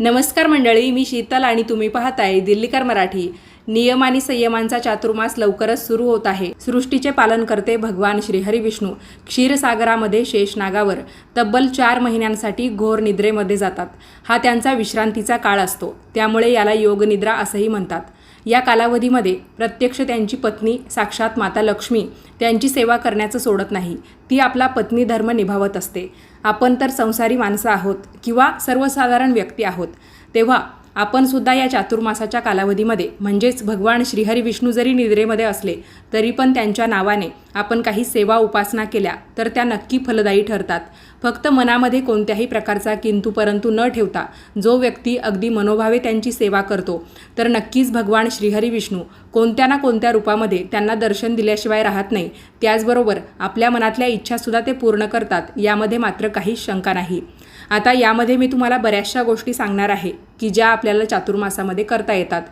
नमस्कार मंडळी मी शीतल आणि तुम्ही पाहताय दिल्लीकर मराठी. नियम आणि संयमांचा चातुर्मास लवकरच सुरू होत आहे. सृष्टीचे पालन करते भगवान श्रीहरी विष्णू. क्षीरसागरामध्ये शेषनागावर तब्बल चार महिन्यांसाठी घोर निद्रेमध्ये जातात. हा त्यांचा विश्रांतीचा काळ असतो. त्यामुळे याला योगनिद्रा असंही म्हणतात. या कालावधीमध्ये प्रत्यक्ष त्यांची पत्नी साक्षात माता लक्ष्मी त्यांची सेवा करण्याचं सोडत नाही. ती आपला पत्नी धर्म निभावत असते. आपण तर संसारी माणसं आहोत किंवा सर्वसाधारण व्यक्ती आहोत. तेव्हा आपण सुद्धा या चातुर्मासाच्या कालावधीमध्ये म्हणजेच भगवान श्रीहरी विष्णू जरी निद्रेमध्ये असले तरी पण त्यांच्या नावाने आपण काही सेवा उपासना केल्या तर त्या नक्की फलदायी ठरतात. फक्त मनामध्ये कोणत्याही प्रकारचा किंतु परंतु न ठेवता जो व्यक्ती अगदी मनोभावे त्यांची सेवा करतो तर नक्कीच भगवान श्रीहरी विष्णू कोणत्या ना कोणत्या रूपामध्ये त्यांना दर्शन दिल्याशिवाय राहत नाही त्याचबरोबर आपल्या मनातल्या इच्छासुद्धा ते पूर्ण करतात यामध्ये मात्र काही शंका नाही. आता यामध्ये मी तुम्हाला बऱ्याचशा गोष्टी सांगणार आहे की ज्या आपल्याला चातुर्मासामध्ये करता येतात.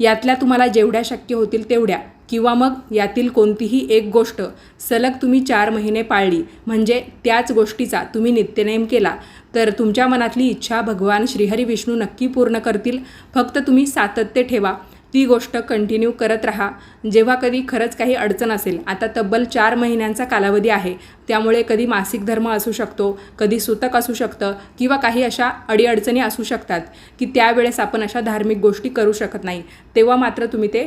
यातल्या तुम्हाला जेवढ्या शक्य होतील तेवढ्या. किंवा मग यातील कोणतीही एक गोष्ट सलग तुम्ही चार महिने पाळली म्हणजे त्याच गोष्टीचा तुम्ही नित्यनेम केला तर तुमच्या मनातली इच्छा भगवान श्रीहरी विष्णू नक्की पूर्ण करतील. फक्त तुम्ही सातत्य ठेवा. ती गोष्ट कंटिन्यू करत राहा. जेव्हा कधी खरंच काही अडचण असेल आता तब्बल चार महिन्यांचा कालावधी आहे. त्यामुळे कधी मासिक धर्म असू शकतो कधी सुतक असू शकतं किंवा काही अशा अडीअडचणी असू शकतात की त्यावेळेस आपण अशा धार्मिक गोष्टी करू शकत नाही. तेव्हा मात्र तुम्ही ते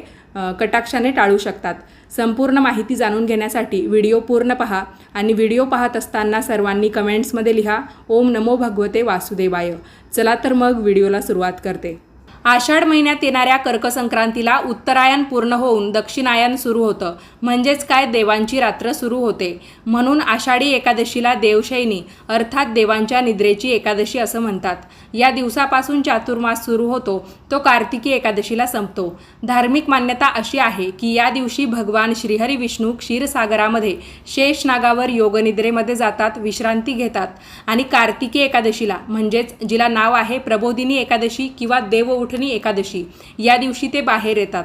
कटाक्षाने टाळू शकतात. संपूर्ण माहिती जाणून घेण्यासाठी व्हिडिओ पूर्ण पहा आणि व्हिडिओ पाहत असताना सर्वांनी कमेंट्समध्ये लिहा ओम नमो भगवते वासुदेवाय. चला तर मग व्हिडिओला सुरुवात करते. आषाढ महिन्यात येणाऱ्या कर्कसंक्रांतीला उत्तरायण पूर्ण होऊन दक्षिणायन सुरू होतं. म्हणजेच काय? देवांची रात्र सुरू होते. म्हणून आषाढी एकादशीला देवशैनी अर्थात देवांच्या निद्रेची एकादशी असं म्हणतात. या दिवसापासून चातुर्मास सुरू होतो. तो कार्तिकी एकादशीला संपतो. धार्मिक मान्यता अशी आहे की या दिवशी भगवान श्रीहरी विष्णू क्षीरसागरामध्ये शेषनागावर योगनिद्रेमध्ये जातात विश्रांती घेतात. आणि कार्तिकी एकादशीला म्हणजेच जिला नाव आहे प्रबोधिनी एकादशी किंवा देव देवउठणी एकादशी. या दिवशी ते बाहेर येतात.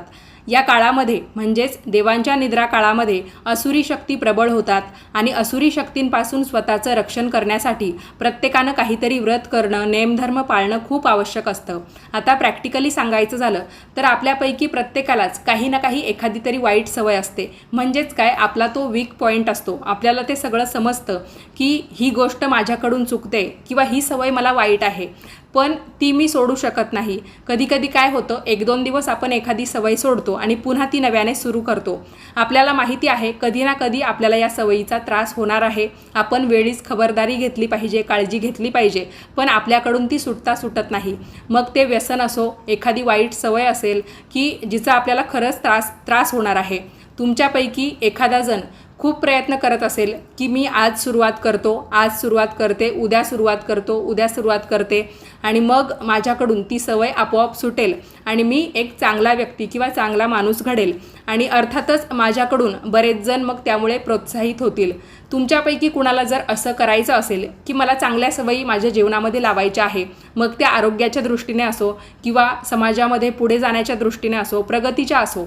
या काळामध्ये म्हणजेच देवांच्या निद्रा काळामध्ये असुरी शक्ती प्रबळ होतात आणि असुरी शक्तींपासून स्वतःचं रक्षण करण्यासाठी प्रत्येकानं काहीतरी व्रत करणं नेमधर्म पाळणं खूप आवश्यक असतं. आता प्रॅक्टिकली सांगायचं झालं तर आपल्यापैकी प्रत्येकालाच काही ना काही एखादी तरी वाईट सवय असते. म्हणजेच काय आपला तो वीक पॉईंट असतो. आपल्याला ते सगळं समजतं की ही गोष्ट माझ्याकडून चुकते किंवा ही सवय मला वाईट आहे. पण ती मी सोडू शकत नाही. कधी कधी काय होतं एक दोन दिवस आपण एखादी सवय सोडतो आणि पुन्हा ती नव्याने सुरू करतो. आपल्याला माहिती आहे कधी ना कधी आपल्याला या सवयीचा त्रास होणार आहे. आपण वेळीच खबरदारी घेतली पाहिजे काळजी घेतली पाहिजे पण आपल्याकडून ती सुटता सुटत नाही. मग ते व्यसन असो एखादी वाईट सवय असेल की जिचा आपल्याला खरंच त्रास त्रास होणार आहे. तुमच्यापैकी एखादा जण खूप प्रयत्न करत असेल की मी आज सुरुवात करतो आज सुरुवात करते उद्या सुरुवात करतो उद्या सुरुवात करते. आणि मग माझ्याकडून ती सवय आपोआप सुटेल आणि मी एक चांगला व्यक्ती किंवा चांगला माणूस घडेल. आणि अर्थातच माझ्याकडून बरेच जण मग त्यामुळे प्रोत्साहित होतील. तुमच्यापैकी कुणाला जर असं करायचं असेल की मला चांगल्या सवयी माझ्या जीवनामध्ये लावायच्या आहे मग त्या आरोग्याच्या दृष्टीने असो किंवा समाजामध्ये पुढे जाण्याच्या दृष्टीने असो प्रगतीच्या असो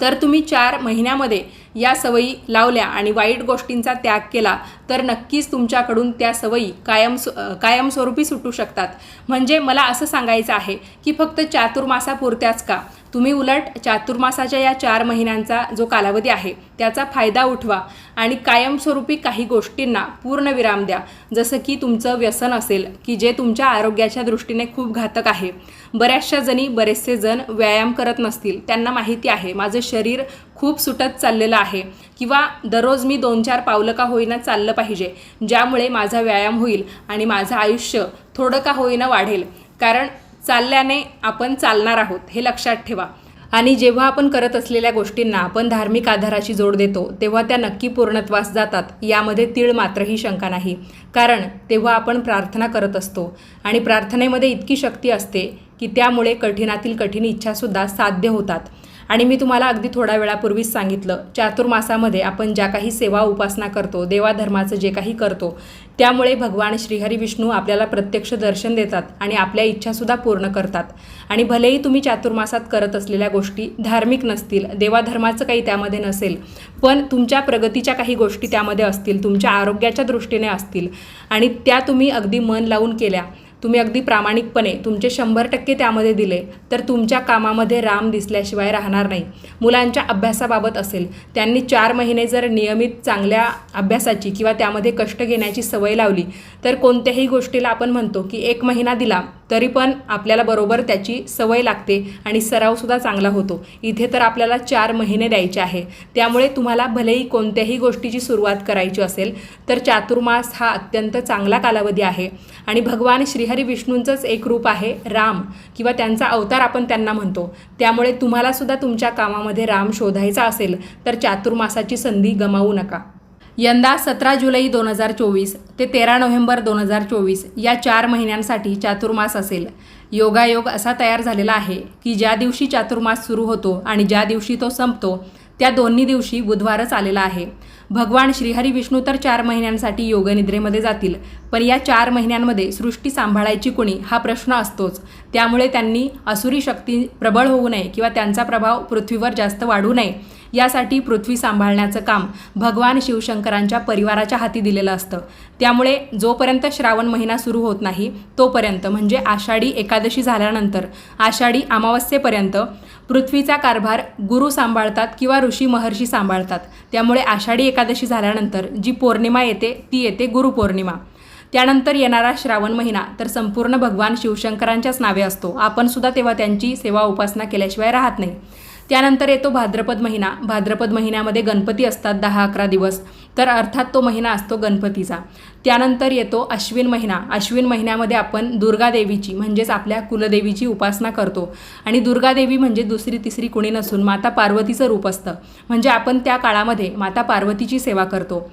तर तुम्ही चार महिन्यामध्ये या सवयी लावल्या आणि वाईट गोष्टींचा त्याग केला तर नक्कीच तुमच्याकडून त्या सवयी कायम कायमस्वरूपी सुटू शकतात. म्हणजे मला असं सांगायचं आहे की फक्त चातुर्मासापुरत्याच का? तुम्ही उलट चातुर्मासाच्या या चार महिन्यांचा जो कालावधी आहे त्याचा फायदा उठवा आणि कायमस्वरूपी काही गोष्टींना पूर्ण विराम द्या. जसं की तुमचं व्यसन असेल की जे तुमच्या आरोग्याच्या दृष्टीने खूप घातक आहे. बऱ्याचशा जणी बरेचसे जण व्यायाम करत नसतील त्यांना माहिती आहे माझं शरीर खूप सुटत चाललेलं आहे किंवा दररोज मी दोन चार पावलं का होईना चाललं पाहिजे ज्यामुळे माझा व्यायाम होईल आणि माझं आयुष्य थोडं का होईना वाढेल. कारण चालल्याने आपण चालणार आहोत हे लक्षात ठेवा. आणि जेव्हा आपण करत असलेल्या गोष्टींना आपण धार्मिक आधाराची जोड देतो तेव्हा त्या नक्की पूर्णत्वास जातात यामध्ये तीळ मात्रही शंका नाही. कारण तेव्हा आपण प्रार्थना करत असतो आणि प्रार्थनेमध्ये इतकी शक्ती असते की त्यामुळे कठीणातील कठीण इच्छासुद्धा साध्य होतात. आणि मी तुम्हाला अगदी थोड्या वेळापूर्वीच सांगितलं चातुर्मासामध्ये आपण ज्या काही सेवा उपासना करतो देवाधर्माचं जे काही करतो त्यामुळे भगवान श्रीहरी विष्णू आपल्याला प्रत्यक्ष दर्शन देतात आणि आपल्या इच्छासुद्धा पूर्ण करतात. आणि भलेही तुम्ही चातुर्मासात करत असलेल्या गोष्टी धार्मिक नसतील देवाधर्माचं काही त्यामध्ये नसेल पण तुमच्या प्रगतीच्या काही गोष्टी त्यामध्ये असतील तुमच्या आरोग्याच्या दृष्टीने असतील आणि त्या तुम्ही अगदी मन लावून केल्या तुम्ही अगदी प्रामाणिकपणे तुमचे शंभर टक्के त्यामध्ये दिले तर तुमच्या कामामध्ये राम दिसल्याशिवाय राहणार नाही. मुलांच्या अभ्यासाबाबत असेल त्यांनी चार महिने जर नियमित चांगल्या अभ्यासाची किंवा त्यामध्ये कष्ट घेण्याची सवय लावली तर कोणत्याही गोष्टीला आपण म्हणतो की एक महिना दिला तरी पण आपल्याला बरोबर त्याची सवय लागते आणि सरावसुद्धा चांगला होतो. इथे तर आपल्याला चार महिने द्यायचे आहे. त्यामुळे तुम्हाला भलेही कोणत्याही गोष्टीची सुरुवात करायची असेल तर चातुर्मास हा अत्यंत चांगला कालावधी आहे. आणि भगवान श्रीहरी विष्णूंचंच एक रूप आहे राम किंवा त्यांचा अवतार आपण त्यांना म्हणतो. त्यामुळे तुम्हालासुद्धा तुमच्या कामामध्ये राम शोधायचा असेल तर चातुर्मासाची संधी गमावू नका. यंदा सतरा जुलै दोन हजार चोवीस ते तेरा नोव्हेंबर दोन हजार चोवीस या चार महिन्यांसाठी चातुर्मास असेल. योगायोग असा तयार झालेला आहे की ज्या दिवशी चातुर्मास सुरू होतो आणि ज्या दिवशी तो संपतो त्या दोन्ही दिवशी बुधवारच आलेला आहे. भगवान श्रीहरी विष्णू तर चार महिन्यांसाठी योगनिद्रेमध्ये जातील पण या चार महिन्यांमध्ये सृष्टी सांभाळायची कुणी हा प्रश्न असतोच. त्यामुळे त्यांनी असुरी शक्ती प्रबळ होऊ नये किंवा त्यांचा प्रभाव पृथ्वीवर जास्त वाढू नये यासाठी पृथ्वी सांभाळण्याचं काम भगवान शिवशंकरांच्या परिवाराच्या हाती दिलेलं असतं. त्यामुळे जोपर्यंत श्रावण महिना सुरू होत नाही तोपर्यंत म्हणजे आषाढी एकादशी झाल्यानंतर आषाढी अमावस्येपर्यंत पृथ्वीचा कारभार गुरु सांभाळतात किंवा ऋषी महर्षी सांभाळतात. त्यामुळे आषाढी एकादशी झाल्यानंतर जी पौर्णिमा येते ती येते गुरुपौर्णिमा त्यानंतर येणारा श्रावण महिना तर संपूर्ण भगवान शिवशंकरांच्याच नावे असतो. आपण सुद्धा तेव्हा त्यांची सेवा उपासना केल्याशिवाय राहत नाही. त्यानंतर येतो भाद्रपद महिना. भाद्रपद महिन्यामध्ये गणपती असतात दहा अकरा दिवस. तर अर्थात तो महिना असतो गणपतीचा. त्यानंतर येतो अश्विन महिना. अश्विन महिन्यामध्ये आपण दुर्गादेवीची म्हणजेच आपल्या कुलदेवीची उपासना करतो. आणि दुर्गादेवी म्हणजे दुसरी तिसरी कुणी नसून माता पार्वतीचं रूप असतं. म्हणजे आपण त्या काळामध्ये माता पार्वतीची सेवा करतो.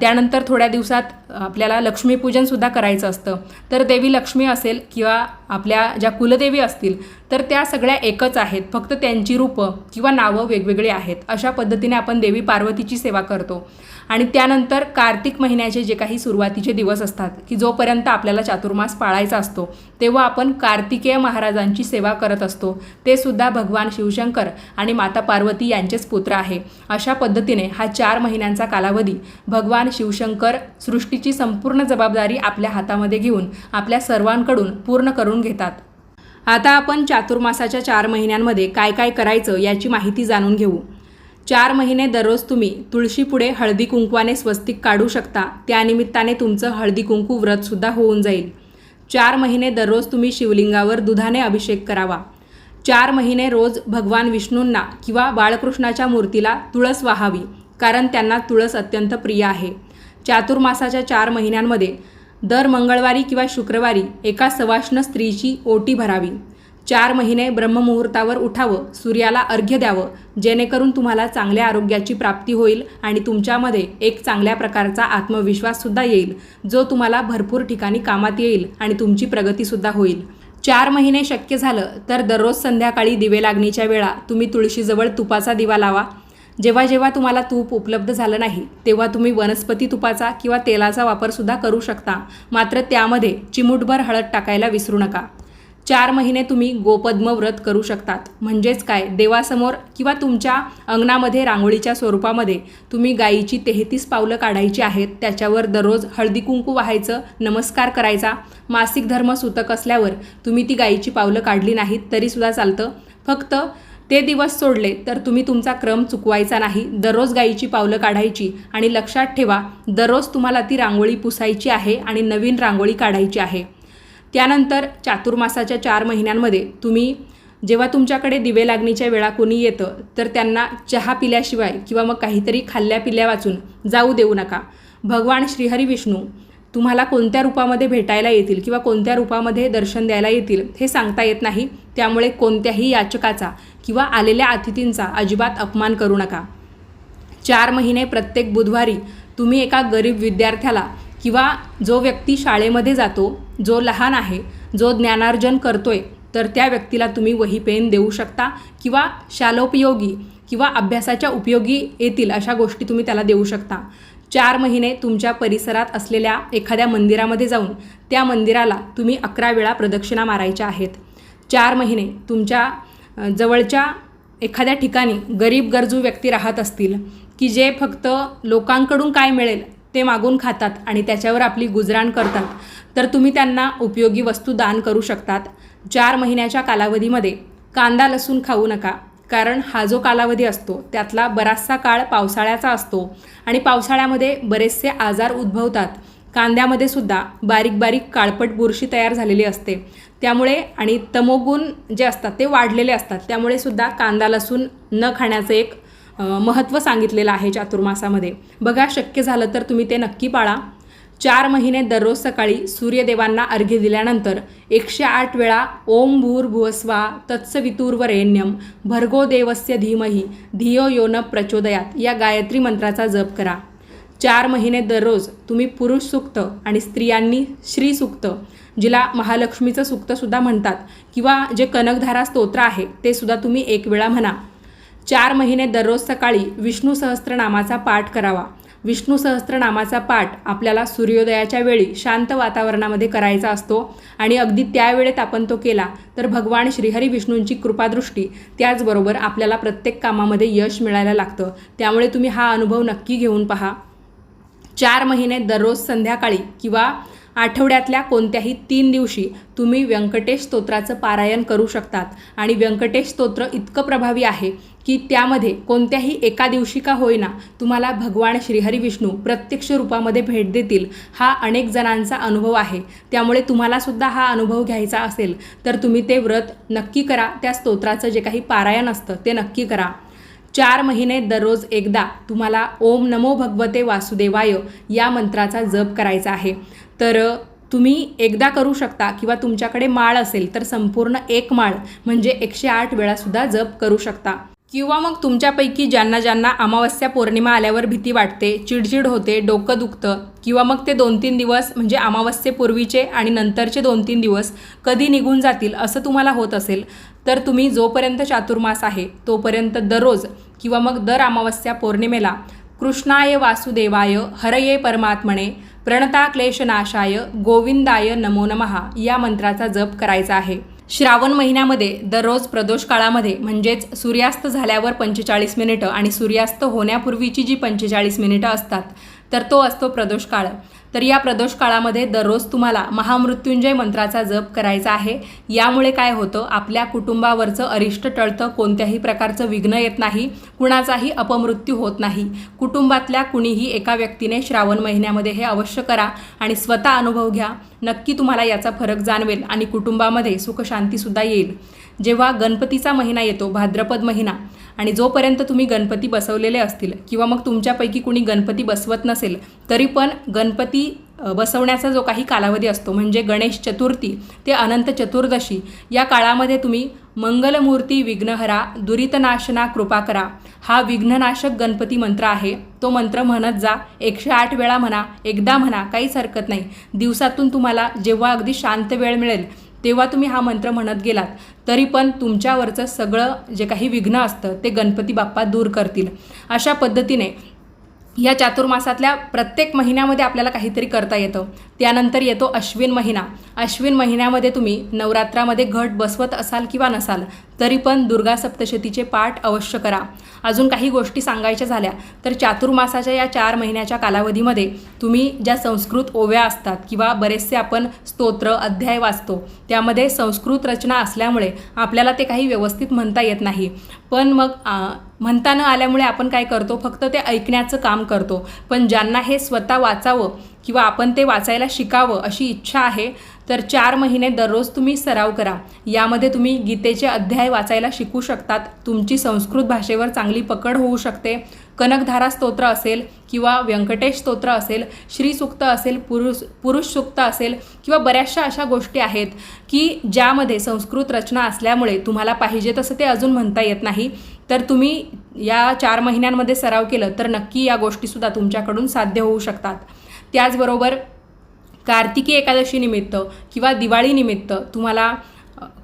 त्यानंतर थोड्या दिवसात आपल्याला लक्ष्मीपूजनसुद्धा करायचं असतं. तर देवी लक्ष्मी असेल किंवा आपल्या ज्या कुलदेवी असतील तर त्या सगळ्या एकच आहेत. फक्त त्यांची रूपं किंवा नावं वेगवेगळी आहेत. अशा पद्धतीने आपण देवी पार्वतीची सेवा करतो. आणि त्यानंतर कार्तिक महिन्याचे जे काही सुरुवातीचे दिवस असतात की जोपर्यंत आपल्याला चातुर्मास पाळायचा असतो तेव्हा आपण कार्तिकेय महाराजांची सेवा करत असतो. ते सुद्धा भगवान शिवशंकर आणि माता पार्वती यांचेच पुत्र आहे. अशा पद्धतीने हा चार महिन्यांचा कालावधी भगवान शिवशंकर सृष्टीची संपूर्ण जबाबदारी आपल्या हातामध्ये घेऊन आपल्या सर्वांकडून पूर्ण करून घेतात. आता आपण चातुर्मासाच्या चार महिन्यांमध्ये काय काय करायचं याची माहिती जाणून घेऊ. चार महिने दररोज तुम्ही तुळशीपुढे हळदी कुंकवाने स्वस्तिक काढू शकता. त्यानिमित्ताने तुमचं हळदी कुंकू व्रतसुद्धा होऊन जाईल. चार महिने दररोज तुम्ही शिवलिंगावर दुधाने अभिषेक करावा. चार महिने रोज भगवान विष्णूंना किंवा बाळकृष्णाच्या मूर्तीला तुळस वाहावी कारण त्यांना तुळस अत्यंत प्रिय आहे. चातुर्मासाच्या चार महिन्यांमध्ये दर मंगळवारी किंवा शुक्रवारी एका सवाष्ण स्त्रीची ओटी भरावी. चार महिने ब्रह्ममुहूर्तावर उठावं सूर्याला अर्घ्य द्यावं जेणेकरून तुम्हाला चांगल्या आरोग्याची प्राप्ती होईल आणि तुमच्यामध्ये एक चांगल्या प्रकारचा आत्मविश्वाससुद्धा येईल जो तुम्हाला भरपूर ठिकाणी कामात येईल आणि तुमची प्रगतीसुद्धा होईल. चार महिने शक्य झालं तर दररोज संध्याकाळी दिवे लागणीच्या वेळा तुम्ही तुळशीजवळ तुपाचा दिवा लावा. जेव्हा जेव्हा तुम्हाला तूप उपलब्ध झालं नाही तेव्हा तुम्ही वनस्पती तुपाचा किंवा तेलाचा वापरसुद्धा करू शकता. मात्र त्यामध्ये चिमूटभर हळद टाकायला विसरू नका. चार महिने तुम्ही गोपद्म व्रत करू शकतात. म्हणजेच काय? देवासमोर किंवा तुमच्या अंगणामध्ये रांगोळीच्या स्वरूपामध्ये तुम्ही गायीची तेहतीस पावलं काढायची आहेत. त्याच्यावर दररोज हळदी कुंकू व्हायचं नमस्कार करायचा. मासिक धर्म सुतक असल्यावर तुम्ही ती गायीची पावलं काढली नाहीत तरीसुद्धा चालतं. फक्त ते दिवस सोडले तर तुम्ही तुमचा क्रम चुकवायचा नाही. दररोज गायीची पावलं काढायची आणि लक्षात ठेवा दररोज तुम्हाला ती रांगोळी पुसायची आहे आणि नवीन रांगोळी काढायची आहे. त्यानंतर चातुर्मासाच्या चार महिन्यांमध्ये तुम्ही जेव्हा तुमच्याकडे दिवे लागणीच्या वेळा कोणी येतं तर त्यांना चहा पिल्याशिवाय किंवा मग काहीतरी खाल्ल्या पिल्या वाचून जाऊ देऊ नका. भगवान श्रीहरी विष्णू तुम्हाला कोणत्या रूपामध्ये भेटायला येतील किंवा कोणत्या रूपामध्ये दर्शन द्यायला येतील हे सांगता येत नाही त्यामुळे कोणत्याही याचकाचा किंवा आलेल्या अतिथींचा अजिबात अपमान करू नका. चार महिने प्रत्येक बुधवारी तुम्ही एका गरीब विद्यार्थ्याला किंवा जो व्यक्ती शाळेमध्ये जातो जो लहान आहे जो ज्ञानार्जन करतोय तर त्या व्यक्तीला तुम्ही वही पेन देऊ शकता किंवा शालोपयोगी किंवा अभ्यासाच्या उपयोगी येतील अशा गोष्टी तुम्ही त्याला देऊ शकता. चार महिने तुमच्या परिसरात असलेल्या एखाद्या मंदिरामध्ये जाऊन त्या मंदिराला तुम्ही अकरा वेळा प्रदक्षिणा मारायच्या आहेत. चार महिने तुमच्या जवळच्या एखाद्या ठिकाणी गरीब गरजू व्यक्ती राहत असतील की जे फक्त लोकांकडून काय मिळेल ते मागून खातात आणि त्याच्यावर आपली गुजराण करतात. तर तुम्ही त्यांना उपयोगी वस्तू दान करू शकतात. चार महिन्याच्या कालावधीमध्ये कांदा लसूण खाऊ नका कारण हा जो कालावधी असतो त्यातला बराचसा काळ पावसाळ्याचा असतो आणि पावसाळ्यामध्ये बरेचसे आजार उद्भवतात. कांद्यामध्ये सुद्धा बारीक बारीक काळपट बुरशी तयार झालेली असते. त्यामुळे आणि तमोगुण जे असतात ते वाढलेले असतात. त्यामुळे सुद्धा कांदा लसूण न खाण्याचं एक महत्त्व सांगितलेलं आहे चातुर्मासामध्ये. बघा शक्य झालं तर तुम्ही ते नक्की पाळा. चार महिने दररोज सकाळी सूर्यदेवांना अर्घ्य दिल्यानंतर एकशे आठ वेळा ओम भूर भुवस्वा तत्सवितुर्वरेण्यम भर्गो देवस्य धीमही धियो योन प्रचोदयात या गायत्री मंत्राचा जप करा. चार महिने दररोज तुम्ही पुरुष सुक्त आणि स्त्रियांनी श्री सुक्त जिला महालक्ष्मीचं सुक्तसुद्धा म्हणतात किंवा जे कनकधारा स्तोत्र आहे ते सुद्धा तुम्ही एक वेळा म्हणा. चार महिने दररोज सकाळी विष्णू सहस्त्रनामाचा पाठ करावा. विष्णू सहस्त्रनामाचा पाठ आपल्याला सूर्योदयाच्या वेळी शांत वातावरणामध्ये करायचा असतो आणि अगदी त्यावेळेत आपण तो केला तर भगवान श्रीहरी विष्णूंची कृपादृष्टी त्याचबरोबर आपल्याला प्रत्येक कामामध्ये यश मिळायला लागतं. त्यामुळे तुम्ही हा अनुभव नक्की घेऊन पहा. चार महिने दररोज संध्याकाळी किंवा आठवड्यातल्या कोणत्याही तीन दिवशी तुम्ही व्यंकटेश स्तोत्राचं पारायण करू शकतात. आणि व्यंकटेश स्तोत्र इतकं प्रभावी आहे की त्यामध्ये कोणत्याही एका दिवशी का होईना तुम्हाला भगवान श्रीहरी विष्णू प्रत्यक्ष रूपामध्ये भेट देतील. हा अनेक जणांचा अनुभव आहे. त्यामुळे तुम्हालासुद्धा हा अनुभव घ्यायचा असेल तर तुम्ही ते व्रत नक्की करा. त्या स्तोत्राचं जे काही पारायण असतं ते नक्की करा. चार महिने दररोज एकदा तुम्हाला ओम नमो भगवते वासुदेवाय या मंत्राचा जप करायचा आहे. तर तुम्ही एकदा करू शकता किंवा तुमच्याकडे माळ असेल तर संपूर्ण एक माळ म्हणजे एकशे आठ वेळासुद्धा जप करू शकता. किंवा मग तुमच्यापैकी ज्यांना ज्यांना अमावस्या पौर्णिमा आल्यावर भीती वाटते चिडचिड होते डोकं दुखतं किंवा मग ते दोन तीन दिवस म्हणजे अमावस्येपूर्वीचे आणि नंतरचे दोन तीन दिवस कधी निघून जातील असं तुम्हाला होत असेल तर तुम्ही जोपर्यंत चातुर्मास आहे तोपर्यंत दररोज किंवा मग दर अमावस्या पौर्णिमेला कृष्णाय वासुदेवाय हरये परमात्मने प्रणता क्लेशनाशाय गोविंदाय नमो नमहा या मंत्राचा जप करायचा आहे. श्रावण महिन्यामध्ये दररोज प्रदोष काळामध्ये म्हणजेच सूर्यास्त झाल्यावर पंचेचाळीस मिनिटं आणि सूर्यास्त होण्यापूर्वीची जी पंचेचाळीस मिनिटं असतात तर तो असतो प्रदोष काळ. तर या प्रदोष काळामध्ये दररोज तुम्हाला महामृत्युंजय मंत्राचा जप करायचा आहे. यामुळे काय होतं? आपल्या कुटुंबावरचं अरिष्ट टळतं कोणत्याही प्रकारचं विघ्न येत नाही कुणाचाही अपमृत्यू होत नाही. कुटुंबातल्या कुणीही एका व्यक्तीने श्रावण महिन्यामध्ये हे अवश्य करा आणि स्वतः अनुभव घ्या. नक्की तुम्हाला याचा फरक जाणवेल आणि कुटुंबामध्ये सुखशांतीसुद्धा येईल. जेव्हा गणपतीचा महिना येतो भाद्रपद महिना आणि जोपर्यंत तुम्ही गणपती बसवलेले असतील किंवा मग तुमच्यापैकी कुणी गणपती बसवत नसेल तरी पण गणपती बसवण्याचा जो काही कालावधी असतो म्हणजे गणेश चतुर्थी ते अनंत चतुर्दशी या काळामध्ये तुम्ही मंगलमूर्ती विघ्नहरा दुरितनाशना कृपा करा. हा विघ्ननाशक गणपती मंत्र आहे. तो मंत्र म्हणत जा. एकशे आठ वेळा म्हणा एकदा म्हणा काहीच हरकत नाही. दिवसातून तुम्हाला जेव्हा अगदी शांत वेळ मिळेल तेव्हा तुम्ही हा मंत्र म्हणत गेलात तरी पण तुमच्यावरचं सगळं जे काही विघ्न असतं ते गणपती बाप्पा दूर करतील. अशा पद्धतीने या चातुर्मासातल्या प्रत्येक महिन्यामध्ये आपल्याला काहीतरी करता येतं. त्यानंतर येतो अश्विन महिना. अश्विन महिन्यामध्ये तुम्ही नवरात्रामध्ये घट बसवत असाल किंवा नसाल तरी पण दुर्गा सप्तशतीचे पाठ अवश्य करा. अजून काही गोष्टी सांगायच्या झाल्या तर चातुर्मासाच्या या चार महिन्याच्या कालावधीमध्ये तुम्ही ज्या संस्कृत ओव्या असतात किंवा बरेचसे आपण स्तोत्र अध्याय वाचतो त्यामध्ये संस्कृत रचना असल्यामुळे आपल्याला ते काही व्यवस्थित म्हणता येत नाही. पण मग म्हणता न आल्यामुळे आपण काय करतो? फक्त ते ऐकण्याचं काम करतो. पण ज्यांना हे स्वतः वाचावं किंवा आपण ते वाचायला शिकावं अशी इच्छा आहे तर चार महिने दररोज तुम्ही सराव करा. यामध्ये तुम्ही गीतेचे अध्याय वाचायला शिकू शकतात. तुमची संस्कृत भाषेवर चांगली पकड होऊ शकते. कनकधारा स्तोत्र असेल किंवा व्यंकटेश स्तोत्र असेल श्रीसुक्त असेल पुरुष पुरुष सुक्त असेल किंवा बऱ्याचशा अशा गोष्टी आहेत की ज्यामध्ये संस्कृत रचना असल्यामुळे तुम्हाला पाहिजे तसं ते अजून म्हणता येत नाही. तर तुम्ही या चार महिन्यांमध्ये सराव केलं तर नक्की या गोष्टीसुद्धा तुमच्याकडून साध्य होऊ शकतात. त्याचबरोबर कार्तिकी एकादशीनिमित्त किंवा दिवाळीनिमित्त तुम्हाला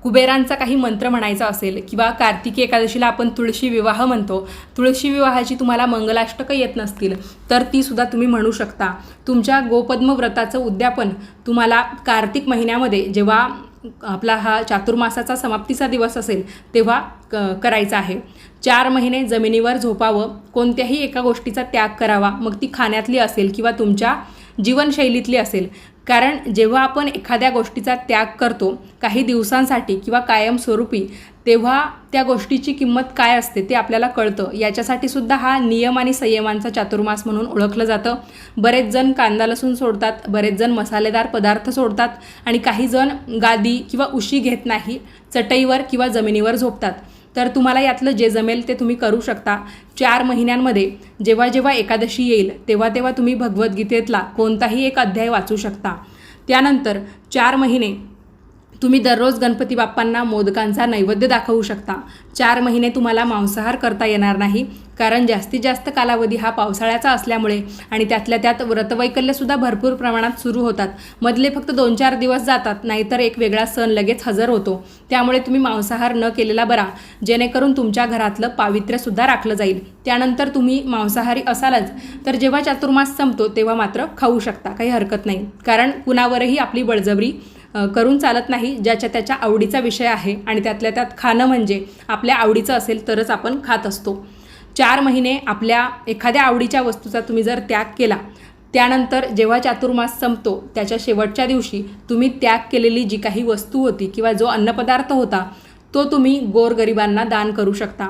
कुबेरांचा काही मंत्र म्हणायचा असेल किंवा कार्तिकी एकादशीला आपण तुळशी विवाह म्हणतो तुळशी विवाहाची तुम्हाला मंगलाष्टकं येत नसतील तर तीसुद्धा तुम्ही म्हणू शकता. तुमच्या गोपद्म व्रताचं उद्यापन तुम्हाला कार्तिक महिन्यामध्ये जेव्हा आपला हा चातुर्मासाचा समाप्तीचा दिवस असेल तेव्हा क करायचा आहे. चार महिने जमिनीवर झोपावं कोणत्याही एका गोष्टीचा त्याग करावा. मग ती खाण्यातली असेल किंवा तुमच्या जीवनशैलीतली असेल. कारण जेव्हा आपण एखाद्या गोष्टीचा त्याग करतो काही दिवसांसाठी किंवा कायमस्वरूपी तेव्हा त्या गोष्टीची किंमत काय असते ते आपल्याला कळतं. याच्यासाठी सुद्धा हा नियम आणि संयमांचा चातुर्मास म्हणून ओळखलं जातं. बरेच जण कांदा लसूण सोडतात बरेच जण मसालेदार पदार्थ सोडतात आणि काही जण गादी किंवा उशी घेत नाही चटईवर किंवा जमिनीवर झोपतात. तर तुम्हाला यातलं जे जमेल ते तुम्ही करू शकता. चार महिन्यांमध्ये जेव्हा जेव्हा एकादशी येईल तेव्हा तेव्हा तुम्ही भगवद्गीतेतला कोणताही एक अध्याय वाचू शकता. त्यानंतर चार महिने तुम्ही दररोज गणपती बाप्पांना मोदकांचा नैवेद्य दाखवू शकता. चार महिने तुम्हाला मांसाहार करता येणार नाही. कारण जास्तीत जास्त कालावधी हा पावसाळ्याचा असल्यामुळे आणि त्यातल्या त्यात व्रतवैकल्यसुद्धा भरपूर प्रमाणात सुरू होतात. मधले फक्त दोन चार दिवस जातात नाहीतर एक वेगळा सण लगेच हजर होतो. त्यामुळे तुम्ही मांसाहार न केलेला बरा जेणेकरून तुमच्या घरातलं पावित्र्यसुद्धा राखलं जाईल. त्यानंतर तुम्ही मांसाहारी असालच तर जेव्हा चातुर्मास संपतो तेव्हा मात्र खाऊ शकता. काही हरकत नाही. कारण कुणावरही आपली बळजबरी करून चालत नाही ज्याच्या त्याच्या आवडीचा विषय आहे आणि त्यातल्या त्यात खाणं म्हणजे आपल्या आवडीचं असेल तरच आपण खात असतो. चार महिने आपल्या एखाद्या आवडीच्या वस्तूचा तुम्ही जर त्याग केला त्यानंतर जेव्हा चातुर्मास संपतो त्याच्या शेवटच्या दिवशी तुम्ही त्याग केलेली जी काही वस्तू होती किंवा जो अन्नपदार्थ होता तो तुम्ही गोरगरिबांना दान करू शकता.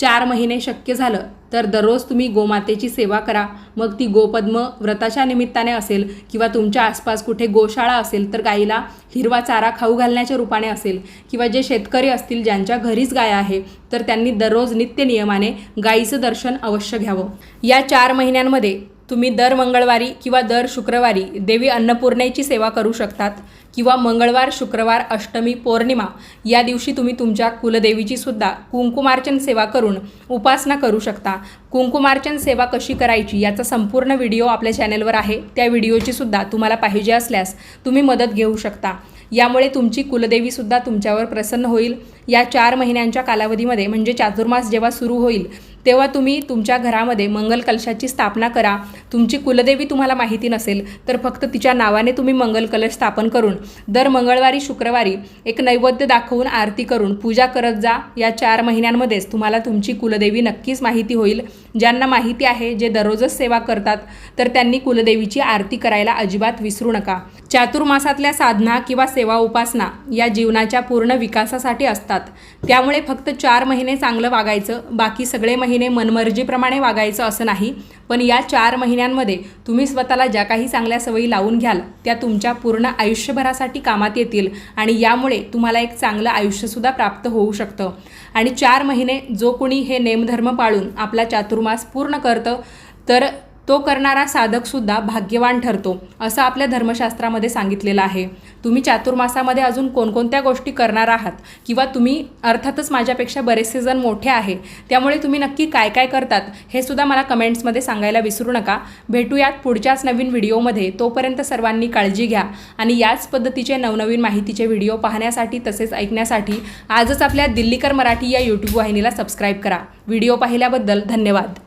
चार महिने शक्य झालं तर दररोज तुम्ही गोमातेची सेवा करा. मग ती गोपद्म व्रताच्या निमित्ताने असेल किंवा तुमच्या आसपास कुठे गोशाळा असेल तर गाईला हिरवा चारा खाऊ घालण्याच्या रूपाने असेल किंवा जे शेतकरी असतील ज्यांच्या घरीच गाय आहे तर त्यांनी दररोज नित्य नियमाने गाईचं दर्शन अवश्य घ्यावं. या चार महिन्यांमध्ये तुम्ही दर मंगळवारी किंवा दर शुक्रवारी देवी अन्नपूर्णेची सेवा करू शकतात किंवा मंगळवार शुक्रवार अष्टमी पौर्णिमा या दिवशी तुम्ही तुमच्या कुलदेवीची सुद्धा कुंकुमार्चन सेवा करून उपासना करू शकता. कुंकुमार्चन सेवा कशी करायची याचा संपूर्ण व्हिडिओ आपल्या चॅनेलवर आहे. त्या व्हिडिओची सुद्धा तुम्हाला पाहिजे असल्यास तुम्ही मदत घेऊ शकता. यामुळे तुमची कुलदेवीसुद्धा तुमच्यावर प्रसन्न होईल. या चार महिन्यांच्या कालावधीमध्ये म्हणजे चातुर्मास जेव्हा सुरू होईल तेव्हा तुम्ही तुमच्या घरामध्ये मंगल कलशाची स्थापना करा. तुमची कुलदेवी तुम्हाला माहिती नसेल तर फक्त तिच्या नावाने तुम्ही मंगल कलश स्थापन करून दर मंगळवारी शुक्रवारी एक नैवेद्य दाखवून आरती करून पूजा करत जा. या चार महिन्यांमध्येच तुम्हाला तुमची कुलदेवी नक्कीच माहिती होईल. ज्यांना माहिती आहे जे दररोजच सेवा करतात तर त्यांनी कुलदेवीची आरती करायला अजिबात विसरू नका. चातुर्मासातल्या साधना किंवा सेवा उपासना या जीवनाच्या पूर्ण विकासासाठी असतात. त्यामुळे फक्त चार महिने चांगलं वागायचं बाकी सगळे महिने मनमर्जीप्रमाणे वागायचं असं नाही. पण या चार महिन्यांमध्ये तुम्ही स्वतःला ज्या काही चांगल्या सवयी लावून घ्याल त्या तुमच्या पूर्ण आयुष्यभरासाठी कामात येतील आणि यामुळे तुम्हाला एक चांगलं आयुष्यसुद्धा प्राप्त होऊ शकतं. आणि चार महिने जो कोणी हे नेमधर्म पाळून आपला चातुर्मास पूर्ण करतं तर तो करणारा साधकसुद्धा भाग्यवान ठरतो असं आपल्या धर्मशास्त्रामध्ये सांगितलेलं आहे. तुम्ही चातुर्मासामध्ये अजून कोणकोणत्या गोष्टी करणार आहात? किंवा तुम्ही अर्थातच माझ्यापेक्षा बरेचसे जण मोठे आहे त्यामुळे तुम्ही नक्की काय काय करतात हे सुद्धा मला कमेंट्समध्ये सांगायला विसरू नका. भेटूयात पुढच्याच नवीन व्हिडिओमध्ये. तोपर्यंत सर्वांनी काळजी घ्या आणि याच पद्धतीचे नवनवीन माहितीचे व्हिडिओ पाहण्यासाठी तसेच ऐकण्यासाठी आजच आपल्या दिल्लीकर मराठी या यूट्यूब वाहिनीला सबस्क्राईब करा. व्हिडिओ पाहिल्याबद्दल धन्यवाद.